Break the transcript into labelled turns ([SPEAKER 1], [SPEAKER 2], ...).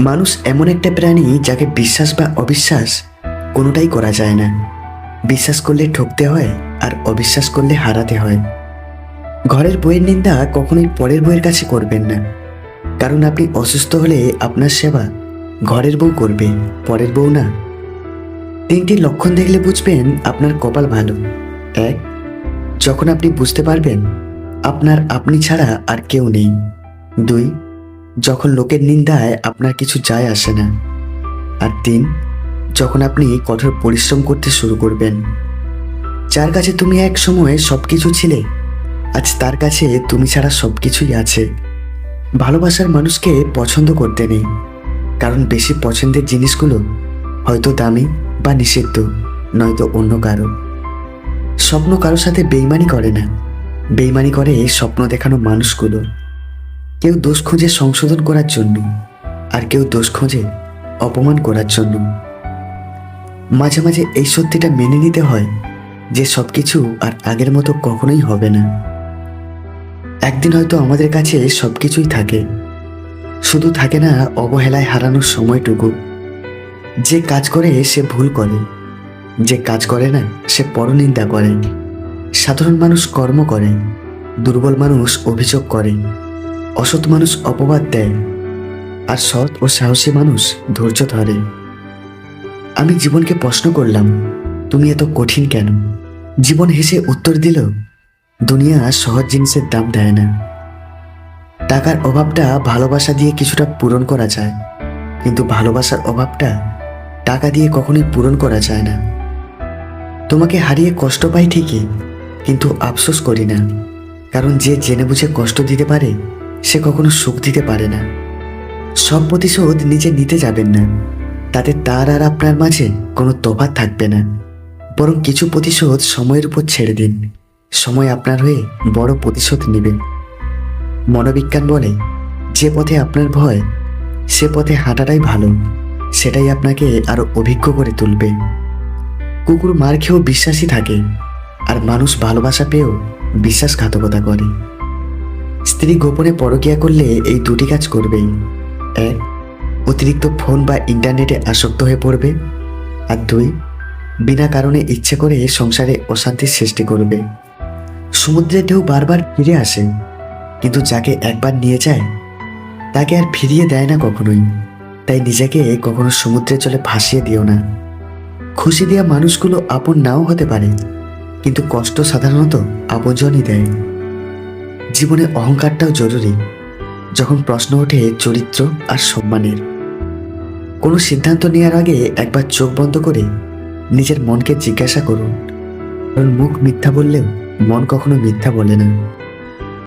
[SPEAKER 1] মানুষ এমন একটা প্রাণী যাকে বিশ্বাস বা অবিশ্বাস কোনোটাই করা যায় না। বিশ্বাস করলে ঠকতে হয় আর অবিশ্বাস করলে হারাতে হয়। ঘরের বইয়ের নিন্দা কখনোই পরের বইয়ের কাছে করবেন না। কারণ আপনি অসুস্থ হলে আপনার সেবা ঘরের বউ করবে, পরের বউ না। তিনটি লক্ষণ দেখলে বুঝবেন আপনার কপাল ভালো। এক, যখন আপনি বুঝতে পারবেন আপনার আপনি ছাড়া আর কেউ নেই। দুই যখন লোকের নিন্দায় আপনার কিছু যায় আসে না। আর তিন, যখন আপনি কঠোর পরিশ্রম করতে শুরু করবেন। যার কাছে তুমি এক সময় সব কিছু ছিলে, আজ তার কাছে তুমি ছাড়া সব কিছুই আছে। ভালোবাসার মানুষকে পছন্দ করতে নেই, কারণ বেশি পছন্দের জিনিসগুলো হয়তো দামি বা নিষিদ্ধ, নয়তো অন্য কারও। স্বপ্ন কারোর সাথে বেইমানি করে না। বেইমানি করে স্বপ্ন দেখানো মানুষগুলো। কেউ দোষ খোঁজে সংশোধন করার জন্য আর কেউ দোষ খোঁজে অপমান করার জন্য। মাঝে মাঝে এই সত্যিটা মেনে নিতে হয় যে সব কিছু আর আগের মতো কখনোই হবে না। একদিন হয়তো আমাদের কাছে সব কিছুই থাকে। শুধু থাকে না অবহেলায় হারানোর সময়টুকু। যে কাজ করে সে ভুল করে। যে কাজ করে না সে পরনিন্দা করে। সাধারণ মানুষ কর্ম করে। দুর্বল মানুষ অভিযোগ করে। অসৎ মানুষ অপবাদ দেয়, আর সৎ ও সাহসী মানুষ ধৈর্য ধরে। আমি জীবনকে প্রশ্ন করলাম, তুমি এত কঠিন কেন? জীবন হেসে উত্তর দিল, দুনিয়া সহজ জিনিসের দাম দেয় না। টাকার অভাবটা ভালোবাসা দিয়ে কিছুটা পূরণ করা যায়, কিন্তু ভালোবাসার অভাবটা টাকা দিয়ে কখনোই পূরণ করা যায় না। তোমাকে হারিয়ে কষ্ট পাই ঠিকই, কিন্তু আফসোস করি না, কারণ যে জেনে বুঝে কষ্ট দিতে পারে সে কখনো সুখ দিতে পারে না। সব প্রতিশোধ নিজে নিতে যাবেন না। তাতে তার আর আপনার মাঝে কোনো তফাৎ থাকবে না। বরং কিছু প্রতিশোধ সময়ের উপর ছেড়ে দিন। সময় আপনার হয়ে বড় প্রতিশোধ নেবে। মনোবিজ্ঞান বলে, যে পথে আপনার ভয়, সে পথে হাঁটাটাই ভালো। সেটাই আপনাকে আরও অভিজ্ঞ করে তুলবে। কুকুর মার খেয়েও বিশ্বাসী থাকে, আর মানুষ ভালোবাসা পেয়েও বিশ্বাসঘাতকতা করে। স্ত্রী গোপনে পরকিয়া করলে এই দুটি কাজ করবেই। এক, অতিরিক্ত ফোন বা ইন্টারনেটে আসক্ত হয়ে পড়বে। আর দুই, বিনা কারণে ইচ্ছে করে সংসারে অশান্তির সৃষ্টি করবে। সমুদ্রের ঢেউ বারবার ফিরে আসে, কিন্তু যাকে একবার নিয়ে যায়, তাকে আর ফিরিয়ে দেয় না কখনোই। তাই নিজেকে কখনো সমুদ্রের জলে ভাসিয়ে দিও না। খুশি দেওয়া মানুষগুলো আপন নাও হতে পারে, কিন্তু কষ্ট সাধারণত আপনজনই দেয়। জীবনে অহংকারটাও জরুরি, যখন প্রশ্ন ওঠে চরিত্র আর সম্মানের। কোনো সিদ্ধান্ত নেওয়ার আগে একবার চোখ বন্ধ করে নিজের মনকে জিজ্ঞাসা করুন। কারণ মুখ মিথ্যা বললেও মন কখনো মিথ্যা বলে না।